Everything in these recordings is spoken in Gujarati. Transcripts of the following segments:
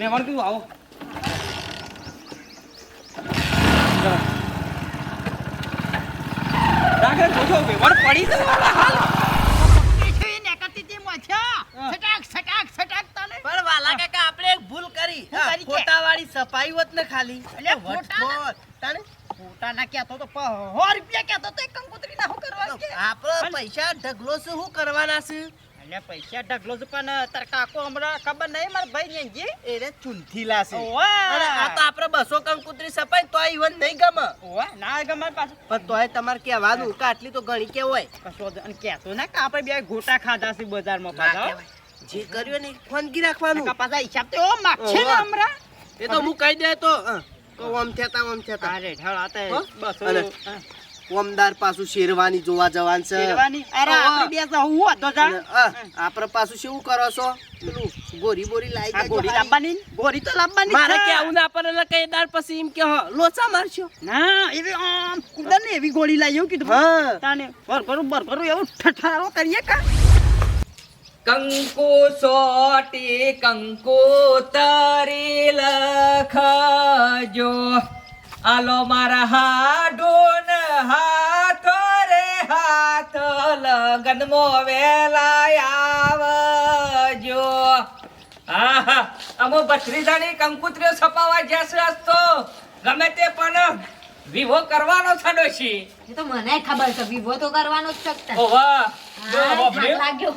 મહેમાન કીધું આવો. રાખે મહેમાન પડી હાલ. સફાઈ હોત ને ખાલી? વટફોટ. ખોટા ના કહેતો તો સો રૂપિયા કહેતો તો એક કંકોત્રી ના શું કરવાનું કે? આપણે પૈસા ઢગલો છે શું કરવાના છે? અલ્યા, પૈસા ઢગલો છે પણ તાર કાકો હમણાં ખબર નહીં મારા ભાઈ ને જી એને ચૂંથી લાશે આ તો આપણે બસો કંકુતરી સપાય તો ઈવન નહીં ગમે. ના ગમે પાછું. પણ તોય તમારે કહેવાનું કે આટલી તો ઘણી કેવાય કશો જ- અને કહેતો ના કે આપણે બે ગોટા ખાધા છે બજારમાં પાછા જે કર્યું ને ખોનગી રાખવાનું. પાછા હિસાબ તો એવો માગશે ને હમણાં. એ તો હું કહી દે તો ઓમ થતા ઓમ થતા અરે ઢળ આ તો હો? બસો. ઓમદાર પાછું શેરવાની જોવા જવાનું છે. શેરવાની? અરે આપણે બે હોત પાછું શું કરો છો? પેલું ગોરી બોરી લાઈ ગોળી હારી. લાવવાની? ગોળી તો લાવવાની મારે કેવું ના પડે એટલે કઈ દાર પછી એમ કે લોચા મારશો. ના એવી આમ કુદર ને એવી ગોળી લાવી એવું કીધું. હા. તાને બર કરું બર કરું એવું ઠઠારો કરીએ કા? કંકુ સોટી કંકુ તરી લખજો. આલો મારા હાડુન લગન મો વેલા આહા અમો બત્રીજાની કંકુત્રીઓ છપાવા જશે તો. ગમે તે પણ વિવો કરવાનો છે ડોશી. એ તો મને ખબર છે વિવો તો કરવાનો જ શકતા ઓ જો હા, લાગ્યો.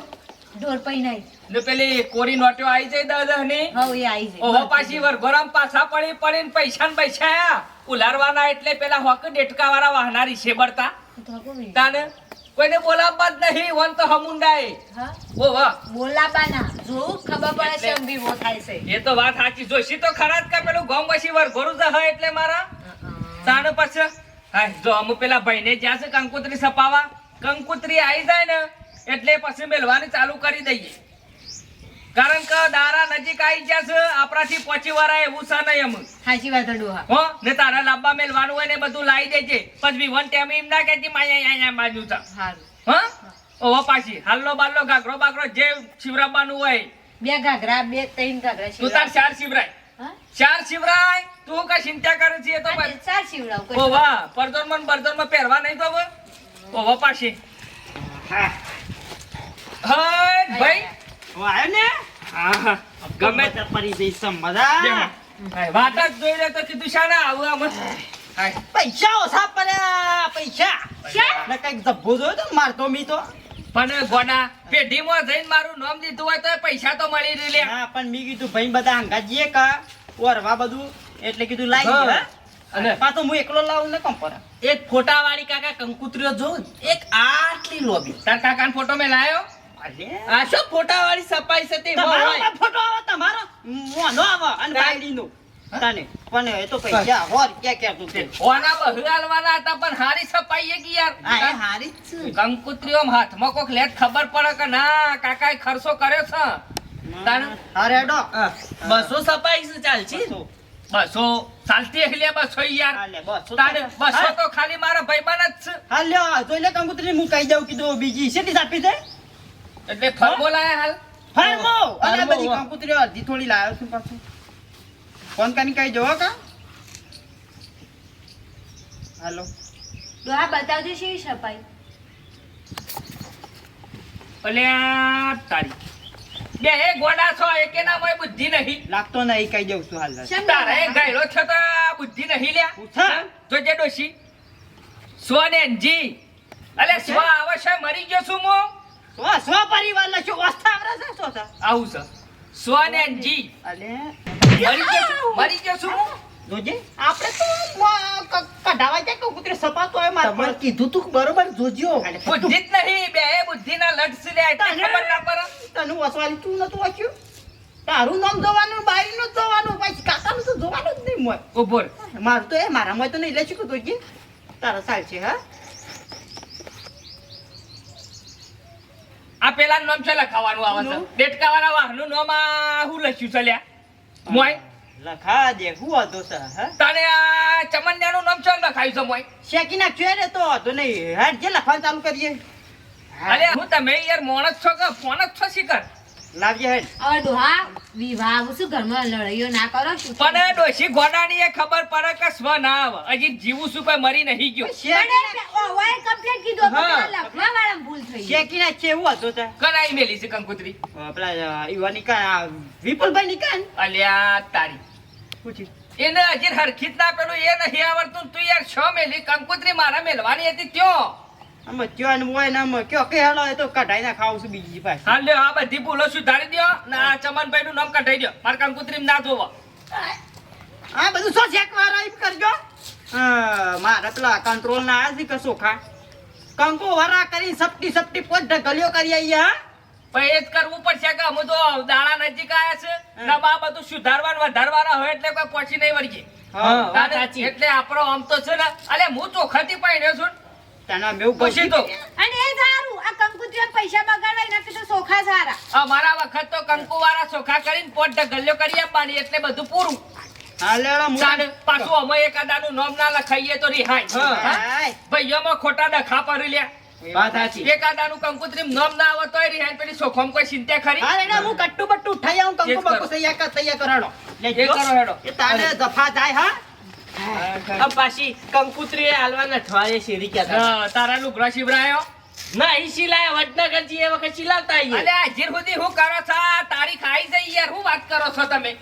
ઢોર પઈ નહીં ને પેલી કોરી નોટ્યો આવી જાય દાદા ની હવે એ આવી જાય. ઓહો પાછી વરઘોરામ પાછા પડી પડીને પૈસા ને પૈસા ઉલારવાના એટલે પેલા હોક ડેટકા વાળા વાહનારી છે બળતા તાને કોઈને બોલાવવા જ નહીં વન તો હમુંડા એ ઓ વાહ. બોલાબાના જો ખબર પડે છે અંબી વો થાય છે. એ તો વાત સાચી. જોશી તો ખરા જ કા પેલું ગોમ પછી જ જહ એટલે મારા? તાને પછી. હા જો અમુક પેલા ભાઈને જ્યાં છે કંકુતરી સપાવા કંકુતરી આવી જાય ને એટલે પછી મેલવાની ચાલુ કરી દઈએ. કારણ કે દારા નજીક આવી ગયા છે આપણાથી પહોંચી વાળા એવું છે નહીં એમ. સાચી વાત ડોહા. હો ને તારા લાંબા મેલવાનું હોય ને બધું લાવી દેજે. પછી વન ટાઈમ એમ ના કહેતી માયા અહીંયા બાજુ છે હા? ઓહો પાછી. હાલ્લો બાલ્લો ઘાઘરો બાઘરો જે શિવરાબાનું હોય. બે ઘાઘરા બે ત્રણ ઘાઘરા તું તાર ચાર શિવરાય. ચાર શિવરાય? તું કઈ ચિંતા કરે છે એ તો ચાર ઓ વાહ. પરદોરમાં પરદોરમાં પહેરવા નહીં તો ઓહો પાછી. હા. ભાઈ. વાયો ને? હા ગમે તે પરી જઈ સમજા હાય, વાત જ જોઈ લે તો કીધું શાના આવું આમ. પૈસા ઓછા પડ્યા પૈસા? ને કંઈક ધબ્બો જોયો તો મારતો મી તો પણ ગોડા પેઢીમાં જઈને મારું નામ દીધું હોય તો પૈસા તો મળી રહી લે. હા પણ મી કીધું ભાઈ બધા હંગા જઈએ કા ઓરવા બધું. એટલે કીધું લાવી હા. દે, અને- પાછો હું એકલો લાવું ને કોમ પર એક ફોટા વાળી કાકા કંકુત્રીઓ જોઉં એક આટલી લોબી. તાર કાકાનો ફોટો મેં લાયો? આ શું ફોટા વાળી સપાઈ છે તે? તમારો ફોટો આવે તમારો મોનો આવે. અને બાયડીનો. તાને. પણ એ તો પૈસા હોર ક્યાં ક્યાં તું તે ઓના બહરાલવાના હતા પણ હારી છપાઈ કે હા એ હારી જ કંકુત્રીઓ હાથમાં કોક લેટ ખબર પડે કે ના કાકાએ ખર્ચો કર્યો છે. તાને? અરે ડો. બસો સફાઈ છે ચાલશે? બસો. ચાલતી એટલે બસો યાર. તારે બસો. તો ખાલી મારા ભાઈબંધ જ છે. હાલ લ્યો, જોઈ લે કંકુત્રી હું કહી દઉં કીધું બીજી શેટી આપી દે એટલે ફરમો લાયા હાલ. ફરમો અને બધી. કંકુતરીઓ અડધી થોડી લાયો છું પાછું. ફોન કરીને કઈ જોવો કા? હાલો. ડોહા બતાવજો શી છપાઈ? અલ્યા તારી. બે હે ગોડા છો એકે ના મોય બુદ્ધિ નહીં. લાગતો નહીં કઈ જવું છું હાલ. તારે ડોહા? છો તો બુદ્ધિ નહીં લ્યા. પૂછા. તો જે ડોશી. સ્વ ને જી અલે સ્વ આવશે મરી ગયો છું મો સો સો પરિવાર વાસ્તા આવરા છે? સો છે? આવું છે. સ્વ ને જી. અલે. મરી ગયો છું મરી ગયો છું. જોજે. આપણે તો કઢાવા જાય કંકુતરી સપાતો હોય મારે તમારે કીધું તું બરોબર? જોજો બુદ્ધિ જ નહીં બે હે બુદ્ધિ ના લડસ લે ખબર ના પડે? તને વસવાલી તું નતું વાંચ્યું તારું નામ જોવાનું બારીનું જ જોવાનું પછી કાકાનું તો જોવાનું જ નહીં મોય. ઊભો. મારું તો એ મારા મોય તો નહીં લે કે તો તારા સાલ છે હા? પેલા નામ છે લખાવાનું આવે છે. નું? વાળા વાહનું નામ આ હું લખ્યું છે લ્યા? મોય? લખા દે હું હતો હા? તને આ ચમન્યાનું નામ છે લખાયું છે મોય? શેકી નાખ્યો રે તો હતો નહીં. હેડ જે લખવાનું ચાલુ કરીએ. અરે હું તમે યાર મોણસ છો કે ફોન જ છો શીખર? લાવજે હેડ. હવે ડોહા વિવાહ શું ઘરમાં લડાઈઓ ના કરો શું પણ ડોશી ગોડાની એ ખબર પડે કે સ્વ ના આવે. હજી જીવું શું કોઈ મરી નહીં ગયો. પણ ભૂલ થઈ હતું તે. કનાઈ મેલી છે કંકુતરી. પેલા ઈવા નીકળ આ વિપુલભાઈ નીકળ અલ્યા તારી. પૂછ્યું એને હજી હરખી ના પેલું એ નહીં આવડતું તું યાર છ મેલી કંકુતરી મારા મેલવાની હતી ત્યો. આમાં ને હોય ને આમ કયો કે હેડો એ તો કઢાઈને ખાવું છું બીજી પાસે હા લ્યો આ બધી ભૂલો સુધારી દ્યો ને આ ચમનભાઈ નું નામ કઢાઈ દ્યો. મારે કંકુતરી ના જોવા. આ બધું શું શેકવા રાઈપ કરજો. હા, મારે પેલા કંટ્રોલ ના આયા છે કે સોખા કંકુ વરા કરી સપટી સપટી પોત ઢગલીઓ કરી હા પણ એ જ કરવું પડશે કે અમે તો દાણા નજીક આયા છે. ને બા બધું સુધારવાનું વધારવાના હોય એટલે કોઈ પહોંચી નહીં વળીએ. એટલે આપણો આમ તો છે ને અલે હું ચોખાથી પાડ્યો છું. તને મેં પછી તો અને એ સારું, આ કંકુત્રીના પૈસા બગાડવા એના કરતા ચોખા સારા. અમારા વખત તો કંકુ વાળા ચોખા કરીને પોટ ઢગલ્યો કરી આપવાની એટલે બધું પૂરું. હા લેડો હું સાને પાછું અમે એકાદાનું નામ ના લખાઈએ તો રિહાય હા. હા? ભાઈઓમાં ખોટા ડખા પડી લ્યા. એકાદાનું કંકુત્રી નામ ના આવે તોય રિહાય પેલી સોખમ કોઈ ચિંતા ખરી? હા લેડો હું કટ્ટુ બટ્ટુ ઉઠાઈ આવું કંકુ બકુ તૈયાર તૈયાર કરાડો એ કરો હેડો. તારે દફા જાય હા? પાછી કંકુત્રી હાલવાના અઠવાડિયે શેરી ક્યાં હા, તારા લુગડા શિવરાયો? ના ઈ સિલાય વડનગરજી એ વખત સિલાવતા આઈએ. અરે હજી સુધી હું કરો છો? તારી ખાઈ જઈ યાર. હું વાત કરો છો તમે?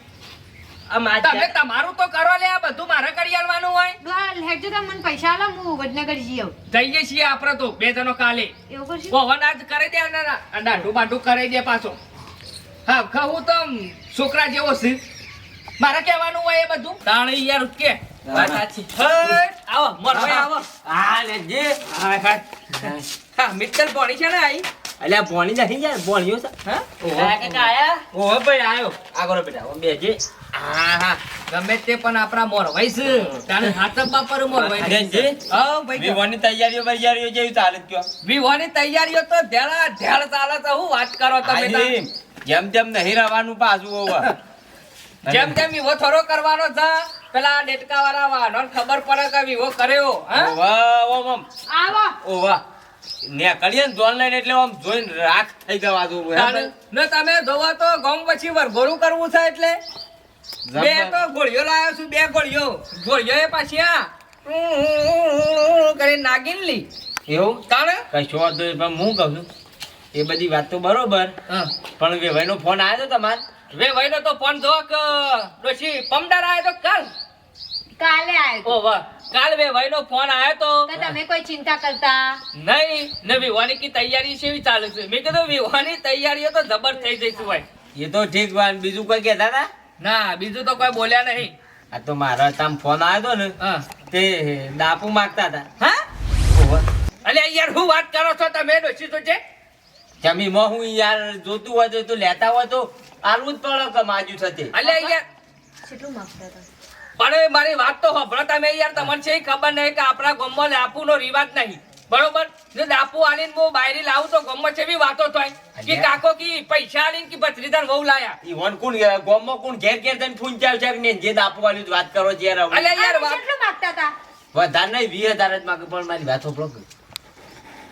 તમે તમારું તો કરો લે આ બધું મારે કરી આલવાનું હોય. લેજો તો મને પૈસા આલો, હું વડનગર જઈ આવું. જઈએ છીએ આપણે તો બે જણો કાલે. એવું કરશું? પવન આજ કરી દે અને દાંડું બાંડું કરી દે પાછો. હા કહું તો છોકરા જેવો છે. મારે કહેવાનું હોય એ બધું. તાણી યાર કે વાત સાચી. હટ, આવો મરવાઈ આવો. હા લેજે હા હા. હા મિત્તલ પોણી છે ને આઈ? અલ્યા ભોણી નથી જાય. ભોણીઓ છે. હા? હા કાકા આયા? ઓહો ભાઈ આયો. આગળ બેટા ઓમ બેજે હા હા. ગમે તે પણ આપણા મોરવાઈ છે. તાણે હાથમાં પર મોરવાઈ લેજે. હા ભાઈ વિવાહની તૈયારીઓ બૈયારીઓ જેવી ચાલે કયો. વિવાહની તૈયારીઓ તો ચાલે હું વાત કરો તમે જેમ જેમ નહીં રહેવાનું પાછું જેમ જેમ વિવો થોડો કરવાનો છે. પેલા ડેટકા વાળા વાહનો ખબર પડે કે વિવો કર્યો વાહ ઓવા, ઓમ, ઓમ. આવો. ઓ વાહ. ને જોન લઈને એટલે આમ જોઈને રાખ થઈ જવા દઉં ને તમે ધોવા તો ગમ પછી વરઘોરું કરવું છે એટલે. બે તો ગોળીઓ લાવ્યો છું બે ગોળીઓ ગોળીઓ એ પાછી આ કરી નાગીન લી. એવું? તાણે? કશો વાંધો પણ હું કહું છું એ બધી વાત તો બરોબર. હા. પણ વેવાઈનો ફોન આવ્યો તમારે? વે ભાઈનો તો ફોન જો કે ડોશી પમદાર આવ્યો તો કાલ. કાલે આયો. ઓ વાહ કાલ વે ભાઈનો ફોન આવ્યો તો. કે તમે કોઈ ચિંતા કરતા? નહીં ને વિવાની કી તૈયારી છે એવી ચાલે છે. મેં કીધું વિવાની તૈયારીઓ તો જબર થઈ જઈશું ભાઈ. એ તો ઠીક વાત બીજું કોઈ કહેતા હતા? ના બીજું તો કોઈ બોલ્યા નહીં. આ તો મારા તામ ફોન આવ્યો તો ને હા. તે દાપુ માગતા હતા. હા? ઓવા. અલે યાર હું વાત કરો છો તમે ડોશી તો છે જમીમાં હું યાર જોતું હોય તો તું લેતા હોય તો આલવું જ પડે કે માજુ થતે. અલે યાર. કેટલું માગતા હતા પણ મારી વાત તો સાંભળો તમે યાર તમને છે ખબર નહીં કે આપણા ગામમાં દાપુનો રિવાજ નહીં. બરોબર? જો દાપુ આલીને હું બાયરી લાવું તો ગમમાં છે વાતો થાય? કે. કાકો કી પૈસા આલીને કે ભત્રીદાર વહુ લાયા? વન કોણ ગોમમાં કોણ ઘેર ઘેર જઈને ફૂન ચાલ છે ને જે દાપુ વાળી વાત કરો જે યાર હવે. અલે યાર કેટલું માગતા હતા વધારે નહીં વીસ જ માગે પણ મારી વાત હોભળો કે.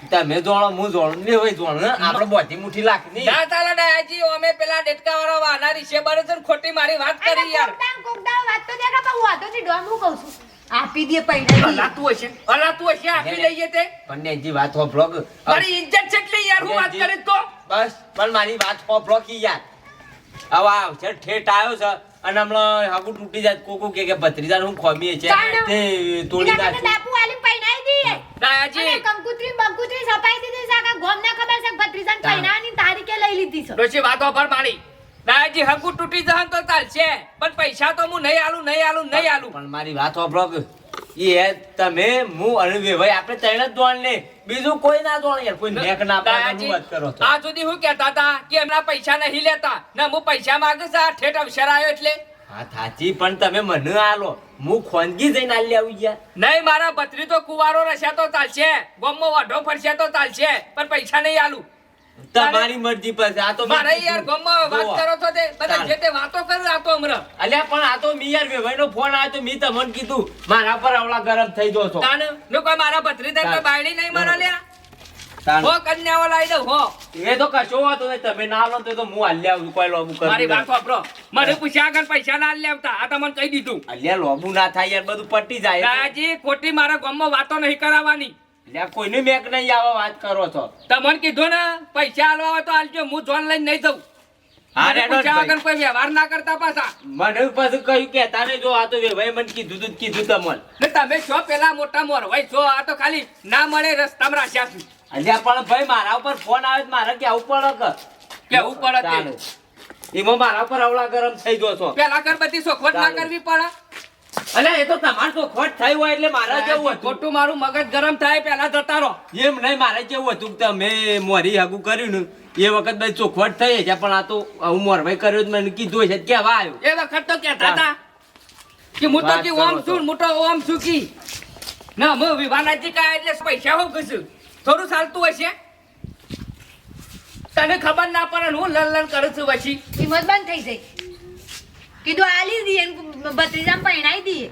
તમે જોણો હું જોણો ને હોય જોણો આપણે બધી મુઠ્ઠી લાખ ના ચાલે ડાયાજી અમે પેલા ડેટકા વાળા વાનારી છે બરોબર? ખોટી મારી વાત કરી યાર. કોકદાન કોકદાન વાત તો દેખા પણ હું વાતો નહીં ડોહા, હું કહું છું. આપી દે પૈડા હલાતું હશે? હલાતું હશે? આપી લઈએ તે? પણ વાત હોભળો કે. મારી ઇજ્જત છે યાર હું વાત કરી તો? બસ પણ મારી વાત હોભળો કે યાર. હવે આવશે ઠેઠ આવ્યો છે અને હમણાં હાકુ તૂટી જાય કોકો કે કે ભત્રીજાને હું ખોમીએ છે તે તોડી નાખ્યું ડાયાજી અને કંકુત્રી બંકુત્રી સપાઈ દીધી છે આખા ગોમને ખબર છે કે ભત્રીજાને તાણ. પૈણાની તારીખે લઈ લીધી છે. ડોશી વાતો પર મારી. દાયાજી હકુ તૂટી જહન તો ચાલશે પણ પૈસા તો હું નહીં આલું નહીં આલું નહીં આલું. પણ મારી વાત હોભળો કે એ તમે હું અણવે ભાઈ આપણે ત્રણ જ દોણ લે બીજું કોઈ ના દોણ યાર કોઈ નેક ના પાડે હું વાત કરો તો. આ સુધી હું કહેતા હતા કે એમના પૈસા નહીં લેતા. ને હું પૈસા માંગે છે આ ઠેઠ અવસર આવ્યો એટલે. હા થાચી પણ તમે મને આલો. હું ખોનગી જઈને આલી આવી ગયા. નહીં મારા ભત્રી તો કુવારો રહેશે તો ચાલશે. ગોમમાં વાઢો ફરશે તો ચાલશે પણ પૈસા નહીં આલું. તમારી મરજી પર. આ તો મારે યાર કીધું. વાત કરો છો તે બધા જે તે વાતો કર આ તો હમણાં અલ્યા પણ આ તો મી યાર વેવાઈનો ફોન આવ્યો તો મી તમને કીધું મારા પર આવલા ગરમ થઈ જો છો તાને નો કોઈ મારા ભત્રી કોઈ બાયડી નહીં મારા લ્યા. હો કન્યાઓ લાવી દઉં હો. એ તો કશો વાતો નહીં તમે ના લો તો હું હાલ્યા આવું કોઈ લોબુ કરું મારી વાત વાપરો. મને પૂછ્યા આગળ પૈસા ના લેવતા આ તમને કહી દીધું. હાલ્યા લોબુ ના થાય યાર બધું પટી જાય. દાદાજી ખોટી મારા ગામમાં વાતો નહીં કરાવવાની. કોઈને મેક નહીં આવા વાત કરો છો. તમને કીધું ને પૈસા આલવા હોય તો આલજો હું જોન લઈને નહીં જઉં. વગર કોઈ વ્યવહાર ના કરતા પાછા. મને પાછું કહ્યું કે તારે જો આ તો ભાઈ મને કીધું તું કીધું તમને. તમે છો પેલા મોટા મોર ભાઈ છો આ તો ખાલી ના મળે રસ્તામાં રાખ્યા છું. અલ્યા પણ ભાઈ મારા ઉપર ફોન આવે મારે કેવું પડે કે કેવું પડે. એમાં મારા ઉપર અવળા ગરમ થઈ ગયો છો. પેલા કર બધી સોખવટ ના કરવી પડે. અલ્યા એ તો તમારે સોખવટ થઈ હોય એટલે મારે જેવું હતું? ખોટું મારું મગજ ગરમ થાય પેલા જતા રહો. એમ નહીં મારે જેવું હતું કે તમે મોરી હગું કર્યું ને એ વખત ભાઈ ચોખવટ થઈ છે પણ આ તો હું મોરભાઈ કર્યો મને કીધું છે કેવા આવ્યો? એ વખત તો કહેતા હતા કે હું તો કે ઓમ. છું મોટો ઓમ છું કી. ના હું વિવાનાજી કાય એટલે પૈસા હું કશું થોડું ચાલતું હશે? તને ખબર ના પડે હું લન લન કરું છું પછી. કિંમત બંધ થઈ જાય. કીધું આલી દઈએ બત્રીજામ પહેણાઈ દઈએ.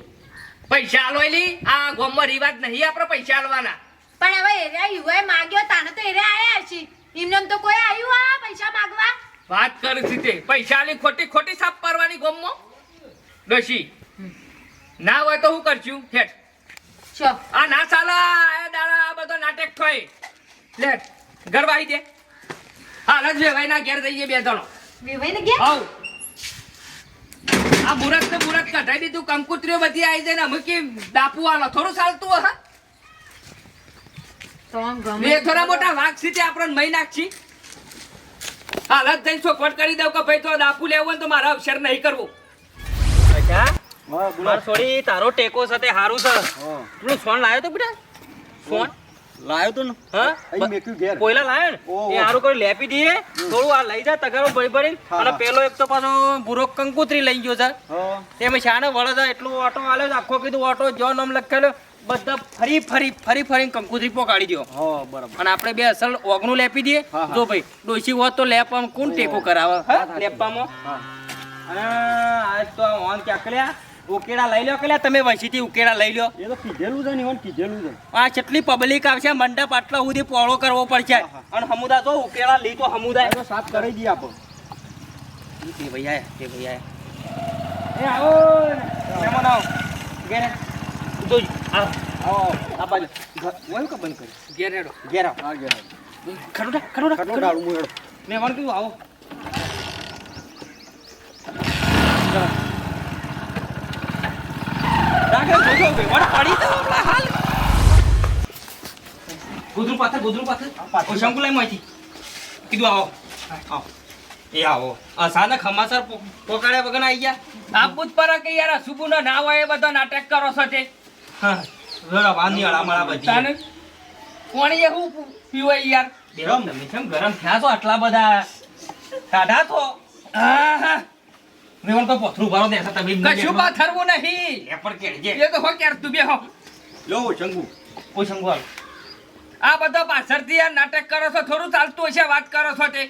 પૈસા આલો એલી. આ ગામમાં રિવાજ નહીં આપણે પૈસા આલવાના. પણ હવે એરિયા યુવાએ માગ્યો તાને તો એરિયા આયા છે. એમને તો કોઈ આવ્યું આ પૈસા માગવા? વાત કરું છું તે. પૈસા આલી ખોટી ખોટી સાફ કરવાની ગામમાં? ડોશી. ના હોય તો હું કરશું? હેઠ. આ ના ચાલા આ દાડા આ બધો નાટક થઈ લે ગરવાઈ દે. હા જ વેવાઈ ના ઘેર જઈએ બે જણો. વિવાઈને ઘેર? આવ. આ મુરત ને મુરત કઢાઈ દીધું કંકુત્રીઓ બધી આવી જાય ને અમે કે દાપુ આલો. થોડું ચાલતું હા તો આમ ગમે. બે થોડા મોટા વાઘ સીતે આપણને મહી નાખછી હાલ જ જઈને ચોખવટ કરી દઉં કે ભાઈ તો દાપુ લેવું ને તો મારા અક્ષર નહીં કરવું. માર છોડી તારો ટેકો સાથે હારું છે. પેલું ફોન લાવ્યો તો બેટા? ફોન લાયો તો ને. હા? મેક્યું ઘેર. કોયલા લાવ્યો ને? એ હારું કોઈ લેપી દઈએ થોડું આ લઈ જા તગારો ભરી ભરીને. અને પેલો એક તો પાછો ભૂરો કંકુતરી લઈ ગયો છે. હા. તેમ શાને વળે છે એટલું ઓટો આલ્યો આખો કીધું ઓટો જો નામ લખેલો બધા ફરી ફરી ફરી ફરી કંકુતરી પોકાડી દો બરાબર. અને આપણે બે અસલ ઓગણું લેપી દઈએ. જો ભાઈ ડોસી હોત તો લેપવામાં કોણ ટેકો કરાવે? લેપવામાં અને આજ તો આ ઓન ક્યાં કલ્યા ઉકેડા લઈ લો કે તમે વસીથી ઉકેડા લઈ લો એ તો કીધેલું છે ને કીધેલું છે. આ કેટલી પબ્લિક આવશે? મંડપ આટલા સુધી પોળો કરવો પડશે. અને હમુદા તો ઉકેડા લઈ તો હમુદા તો સાફ કરી દઈએ આપો. એ ભૈયા એ ભૈયા એ આવો મહેમાન આવો. ઘેરે. તો આવો. આવો. આ બાજુ. વયું કે બંધ કરી? ઘેર હેડો. ઘેર આવો. હા ઘેર ખડોડા ખડોડા ખડોડા મહેમાન કીધું આવો રાખે જોજો ભાઈ વળ પડી તો આપણા હાલ ગુદરું પાથર ગુદરું પાથર. ઓ શંકુ લઈ માંથી કીધું આવો આવો એ આવો અચાનક ખમાસર પોકાડ્યા વગર આવી ગયા આપવું પૂત પર કે યાર અશુભુ ના ના હોય બધો નાટક કરો છો તે હા જરા વાંધી હળામળા બધી તાને કોણી એ હું પીવાય યાર બેરો તમે કેમ ગરમ થયા છો આટલા બધા કાઢા તો આહા, મેવન કોઈ પથરું ભરો દેખા તમે કશું પાથરવું નહીં. એ પણ કેળજે એ તો હો ક્યાર તું બે હો લો શંકુ કોઈ શંકુ હાલ. આ બધો પાછળથી યાર નાટક કરો છો થોડું ચાલતું હશે વાત કરો છો તે.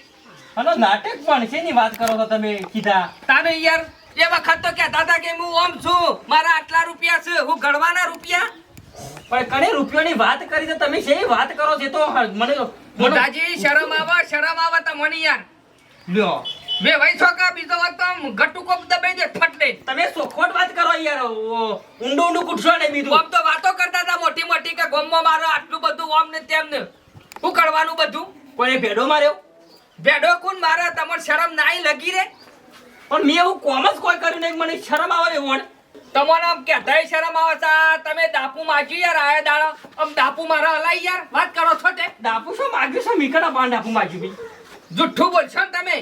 હલો નાટક પણ છે ની વાત કરો છો તમે કીધા. તાને યાર એ વખત તો કહેતા હતા કે હું ઓમ છું મારા આટલા રૂપિયા છે હું ગણવાના રૂપિયા? પણ કને રૂપિયાની વાત કરી તો તમે શેની વાત કરો છે? તો મને મને મોટાજી શરમ આવે શરમ આવે તમને યાર. લ્યો. બે ભાઈ છો બીજો વાત તો આમ ગટુકો દબાઈ દે ફટ દે. તમે સોખોટ વાત કરો યાર ઓ, ઊંડો કુટશો ને બીજું? આમ તો વાતો કરતા હતા મોટી મોટી કે ગોમમાં મારો આટલું બધું ઓમ ને તેમ ને. શું કરવાનું બધું? કોણે ભેડો માર્યો? ભેડો કોણ મારે? તમને શરમ નાઈ લગી રે. પણ મેં એવું કોમ જ કોઈ કર્યું નહીં મને શરમ આવે એવું તમારો આમ કહેતાય શરમ આવે છે તમે દાપુ માજ્યું યાર આયા દાડા. આમ દાપુ મારા હલાઈ યાર વાત કરો છો તે. ડાપુ શું માગ્યું છે? મીકડા પાન ડાપુ માગ્યું બી જુઠ્ઠું બોલશો ને તમે.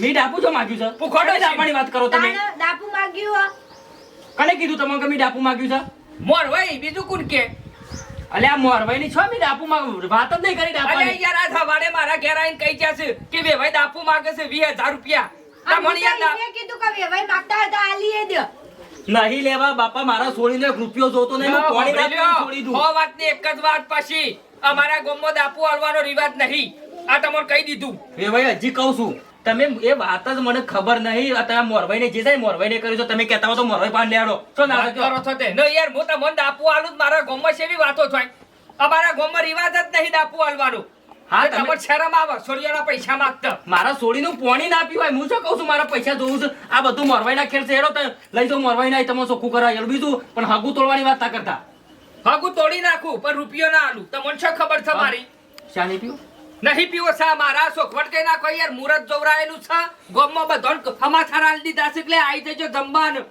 મી ડાપુ જો માગ્યું છે. પુખોટો છે. ડાપાની વાત કરો તમે. ડાપુ માગ્યું કને કીધું તમે કે મી ડાપુ માગ્યું છે? મોર ભાઈ બીજું કોણ કે? અલે આ મોરવાઈ ની છો મી ડાપુ માં વાત જ નહીં કરી ડાપુ અલે યાર આ સવારે મારા ઘેર આઈને કહી ગયા છે કે બે ભાઈ ડાપુ માંગે છે વીસ રૂપિયા. આ તમને યાર દા- કીધું કે વેવાઈ માગતા હોય તો આલી એ દ્યો. નહીં લેવા બાપા મારા સોળી ને રૂપિયો જોતો નહીં હું કોની ના છોડી દઉં? હો વાતની એક જ વાત પછી અમારા ગામમાં ડાપુ આલવાનો રિવાજ નહીં. આ તમને કહી દીધું. એ ભાઈ હજી કહું છું તમે એ વાત જ મને ખબર નહીં. તમે મોરભાઈ ને જે થાય મોરભાઈ ને કર્યું છો. તમે કહેતા હો તો મોરભાઈ પાન લેડો. તો ના કરો છો તે. ન યાર હું તમને દાપુ આલું મારા ગામમાં શેવી વાતો થાય? અમારા ગામમાં રિવાજ જ નહીં દાપુ આલવાનું. હા, તમે- શરમ આવે. છોડીઓના પૈસા માંગતા. મારા છોડીનું પોણી ના પીવાય. હું શું કહું છું? મારા પૈસા જોઉં છું. આ બધું મોરવાઈ ના ખેલ છે. એડો તો લઈ તો મોરવાઈ ના તમે ચોખ્ખું કરાય. એનું બીજું. પણ હગુ તોડવાની વાત ના કરતા. હગુ તોડી નાખું પણ રૂપિયો ના આલું. તમને શું ખબર છે મારી? શાની પીવું નહીં પીવો સા મારા સોખવટ કઈ નાખો યાર મુરત જોવરાયેલું છે ગોમમાં બધો હમાથાર આલી દીધા છે એટલે આવી જજો જમવાનું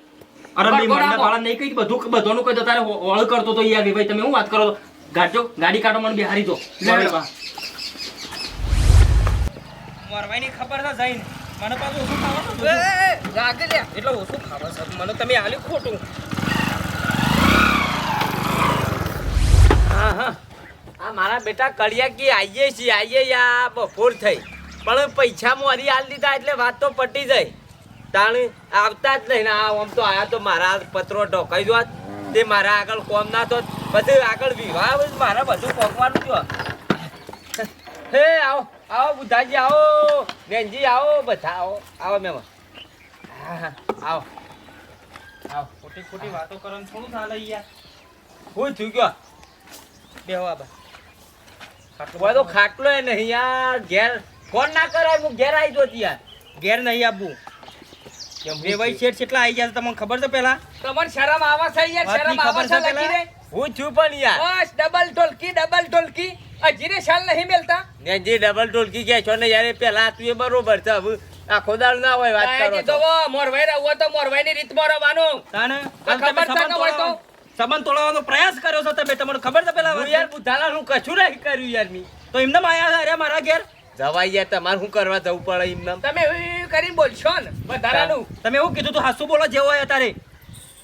અરે મેં મને પાળા નહીં કહી બધું બધોનું કહી તારે ઓળ કરતો તો યાર ભાઈ તમે હું વાત કરો? ગાડજો ગાડી કાઢો મને બિહારી દો. લે. મોરવાઈની ખબર છે જઈને. મને પાછું ઓછું ખાવાનું જાગે લે. એટલે ઓછું ખાવા છે મને તમે આલ્યું ખોટું. હા હા. આ મારા બેટા કડિયા કી આઈએ છીએ આઈએ યા બપોર થઈ. પણ પૈસા મોરી હાલ દીધા એટલે વાત તો પટી જાય. તાણ આવતા જ નહીં આ આમ તો આયા તો મારા પત્રો ઢોકાઈ દો તે મારા આગળ કોમ ના તો બધું આગળ વિવાહ મારા બધું પોકવાનું જો હે આવો આવો બુધાજી આવો. બેનજી આવો બધા આવો. આવો મેમ હા હા આવો. આવો. ખોટી ખોટી વાતો કરો થોડું ચાલે યાર હું થયું ગયો? બેહો આ બા કોઈ તો ખાટલો નહીં યાર ઘેર ફોન ના કરાય હું ઘેર આવી જોતી યાર. ઘેર નહીં આપું બે ભાઈ શેઠ કેટલા આવી ગયા તમને ખબર છે પેલા? તમને શરમ આવે છે યાર શરમ આવે છે છે લખી રે હું છું પણ યાર. બસ ડબલ ટોલકી ડબલ ટોલકી હજી રે શાલ નહીં મેલતા? ને જે ડબલ ટોલકી કે છો ને યાર પેલા તું એ બરોબર છે. હવે આખો દાળ ના હોય વાત કરો તો મોરવાઈ રહો તો મોરવાઈ ની રીત મોરવાનું તાને ખબર છે સંબંધ હોય તો? સંબંધ તોડવાનો પ્રયાસ કર્યો છો તમે તમને ખબર છે પેલા યાર બુધાલા હું કશું નહીં કર્યું યાર મી. તો એમને આયા અરે મારા ઘેર? જવાય યાર તમારે શું કરવા જવું પડે એમને તમે કરીને બોલશો ને વધારાનું તમે એવું કીધું તું હાસુ બોલો જેવો હોય તારે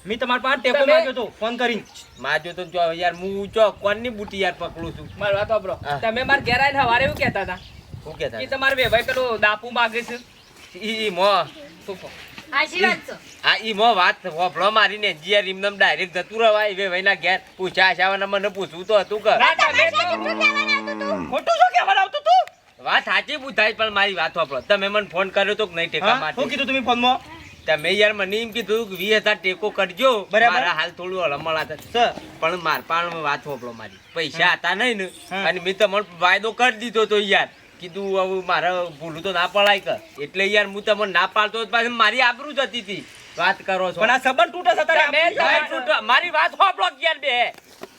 મેં તમારા પાસે ટેકો માંગ્યો તો ફોન કરીને. માજો તો જો યાર હું જો કોણની બુટી યાર પકડું છું? મારી વાત વાપરો તમે માર ઘેર આવીને સવારે એવું કહેતા હતા? શું કહેતા તમારે વેભાઈ પેલો દાપુ માગે છે. ઈ મો. શું આશીર્વાદ છો. આ ઈ મો વાત હોભળો મારીને જીયાર એમને ડાયરેક્ટ જતું રવાય વે વૈના ઘેર. પૂછ્યા છાવાના મને પૂછવું તો હતું કે. ખોટું શું કહેવાનું આવતું તું? વાત સાચી પૂછાય પણ મારી વાત હોભળો. તમે મને ફોન કર્યો તો કે નહીં ટેકા માટે શું કીધું તમે ફોનમાં તમે યાર મને એમ કીધું કે વીસ હજાર ટેકો કરજો. મારા હાલ થોડું હળમળ હતા પણ માર પણ વાત હોભળો મારી. પૈસા હતા નહીં ને અને મેં તમને વાયદો કરી દીધો તો યાર. કીધું હવે મારે ભૂલું તો ના પડાય કે. એટલે યાર હું તમને ના પાડતો તો પાછી મારી આબરૂ જતી હતી. વાત કરો છો. પણ આ સંબંધ તૂટે છે તારે મારી વાત કે યાર બે.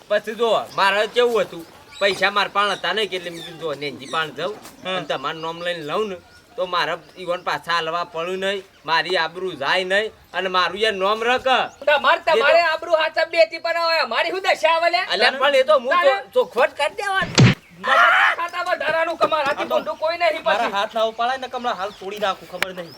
પછી જો મારે કેવું હતું? પૈસા માર પાણ હતા નહીં કેટલી એટલે મેં જો નેનજી પાણ અને તમારું નામ લઈને લઉં ને તો મારે ઈવન પાછા હલવા પડ્યું નહીં મારી આબરૂ જાય નહીં અને મારું યાર નોમ રક તમારે તમારે આબરૂ હાથ બેથી પણ હોય મારી હું દશા વલે? અલે પણ એ તો હું ચોખવટ કરી દેવાની. નંબર ખાતા વધારાનું કમાર હાથી આ કોઈ નહીં મારા પછી. હાથ ના ઉપાડાય ને કમળા હાલ તોડી નાખું ખબર નહીં.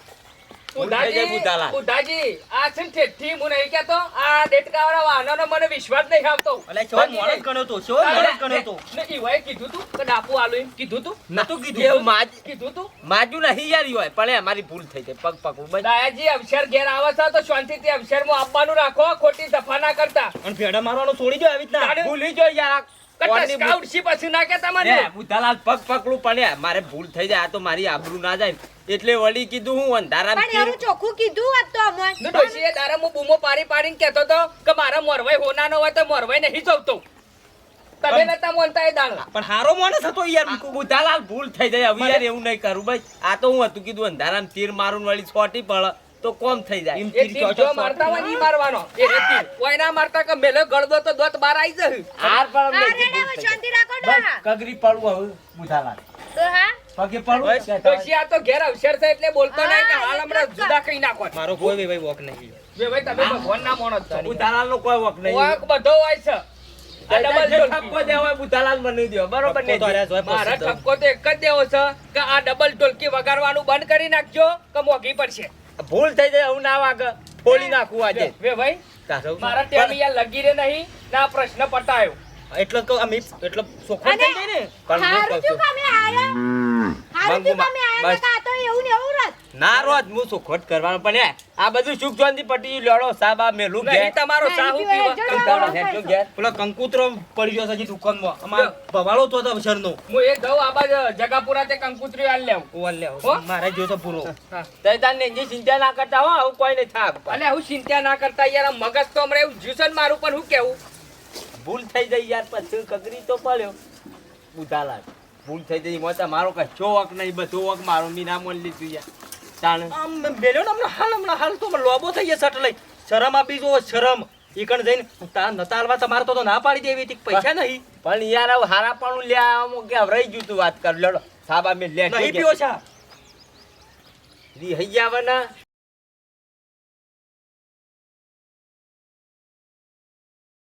ઉઠાઈ જાય ઉધાજી બુધાલા. ઉધાજી આ છે ઠેઠી હું નહીં કહેતો આ દેટકાવાળા વાહનોનો મને વિશ્વાસ નહીં આવતો. અલ્યા શો મોડો જ તો શો મોડો જ તો. ને ઈવાએ કીધું તું કે ડાપુ આલુ એમ કીધું તું? નતું કીધું. એવું માજ કીધું તું? માજુ નહીં યાર હોય પણ અમારી ભૂલ થઈ જાય પગ પગ બસ દાયાજી અવસર ઘેર આવે છે તો શાંતિથી અવસરમાં આપવાનું રાખો ખોટી સફા ના કરતા. અને ભેડા મારવાનું છોડી દો આવી રીતના. ભૂલી જો યાર ભૂલ- ના પગ પકડું મારે થઈ જાય આ તો મારી આબરૂ ના જાય. ને. એટલે વળી કીધું હું અંધારામાં પણ એવું ચોખ્ખું કીધું હોત તો અમોય. ને ડોશીએ તારા હું બૂમો પાડી પાડીને કહેતો તો કે મારા મોરવાઈ હોનાનો હોય તો મોરવાઈ નહીં જવતો. તમે નતા મોનતા એ દાણા પણ હારો માણસ હતો યાર બુધાલાલ ભૂલ થઈ જાય હવે યાર એવું નહીં કરું ભાઈ. આ તો હું હતું કીધું અંધારામાં તીર મારું વળી છોટી પડે તો કોમ થઈ જાય. એક તીર જો મારતા હોયની મારવાનો. એ રેતી કોઈ ના મારતા કે મેલે ગળદો તો દોત બાર આવી જશે હાર પર થઈ શાંતિ રાખો. ડોહા. કગરી પડવું હવે બુધાલાલ તો હા? પગે પડવું ડોશી આ તો ઘેર અવસર છે એટલે બોલતો નહીં કે હાલ એટલે જુદા કઈ નાખો. મારો કોઈ ભાઈ વોક નહીં. બે ભાઈ તમે ભગવાન ના મોણો છો. બુધાલાલ નો કોઈ વોક નહીં. વોક બધો હોય છે. મારા ઠપકો તો એક જ દેવો છે કે આ ડબલ ટોલકી વગાડવાનું બંધ કરી નાખજો કે મોઘી પડશે. ભૂલ થઈ જાય હું ના વાગ. ફોડી નાખું આજે. વે ભાઈ મારા ટેમ યાર લગી રે નહીં ના પ્રશ્ન પટાયો એટલો તો અમે એટલો સોખો થઈ ગઈ ને. પણ હું હારું છું. અમે આયા. હારું થયું કે અમે આયા. આ તો એવું ને એવું રત. ના રોજ હું સુખવટ કરવાનું પણ આ બધું સુખ શાંતિ પટી લડો સાબ આ મેલું ઘેર. તમારો સાહુ પીવા. ઘેર. પેલો કંકુતરો પડી ગયો છે હજી દુકાનમાં. અમાર ભવાળો તો હતો શરનો. હું એ દઉં આ બાજ જગાપુરા તે કંકુતરી આલ લેવું. ઓવર લે હો? મારે જો તો પૂરો. તઈ તાર નેંજી ચિંતા ના કરતા હો આવું કોઈ નહીં થાક. અલે હું ચિંતા ના કરતા યાર મગજ તો હમણાં એવું જ્યુસન મારું પણ હું કેવું? ભૂલ થઈ જાય યાર પછી કગરી તો પડ્યો. બુધાલા ભૂલ થઈ જઈ મોતા મારો કશો વક નહીં બધો વક મારો મી ના મોન લીધું યાર. તાણ. આમ બેલ્યો ને હમણાં હાલ હમણાં હાલ તો લોબો થઈ ગયા સટ લઈ શરમ આપી જો શરમ. ઈકણ જઈને તા નતા તમારે તો ના પાડી દેવી હતી પૈસા નહીં? પણ યાર હવે હારા પણ લ્યા અમુક કે રહી ગયું તું વાત કર. લડો સાબા મેં લે નહીં પીઓ છે રી ગયા હવે ના